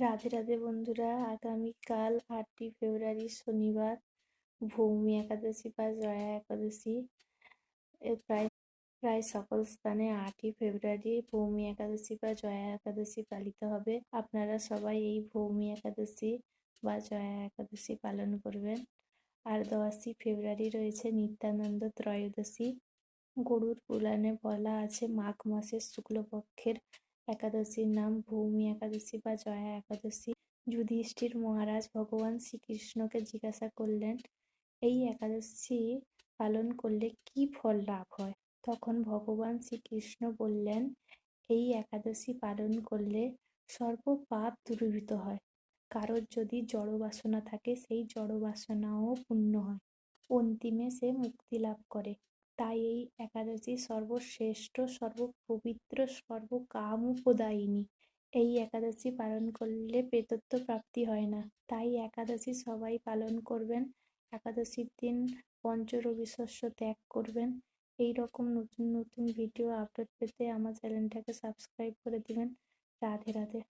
রাধে রাধে বন্ধুরা, আগামীকাল আটই ফেব্রুয়ারি শনিবার, ভৌমি একাদশী বা জয়া একাদশী। প্রায় প্রায় সকল স্থানে আটই ফেব্রুয়ারি ভৌমি একাদশী বা জয়া একাদশী পালিত হবে। আপনারা সবাই এই ভৌমি একাদশী বা জয়া একাদশী পালন করবেন। আর দশই ফেব্রুয়ারি রয়েছে নিত্যানন্দ ত্রয়োদশী। গরুর পুরাণে বলা আছে, মাঘ মাসের শুক্লপক্ষের একাদশীর নাম ভৌমি একাদশী বা জয়া একাদশী। যুধিষ্ঠির মহারাজ ভগবান শ্রীকৃষ্ণকে জিজ্ঞাসা করলেন, এই একাদশী পালন করলে কি ফল লাভ হয়? তখন ভগবান শ্রীকৃষ্ণ বললেন, এই একাদশী পালন করলে সর্ব পাপ দূরীভূত হয়। কারোর যদি জড় বাসনা থাকে, সেই জড় বাসনাও পূর্ণ হয়। অন্তিমে সে মুক্তি লাভ করে। তাই এই একাদশী সর্বশ্রেষ্ঠ, সর্বপবিত্র, সর্বকামোপদায়িনী। এই একাদশী পালন করলে প্রেতত্ব প্রাপ্তি হয় না। তাই একাদশী সবাই পালন করবেন। একাদশীর দিন পঞ্চরবি শস্য ত্যাগ করবেন। এই রকম নতুন নতুন ভিডিও আপলোড পেতে আমার চ্যানেলটাকে সাবস্ক্রাইব করে দিবেন। রাধে রাধে।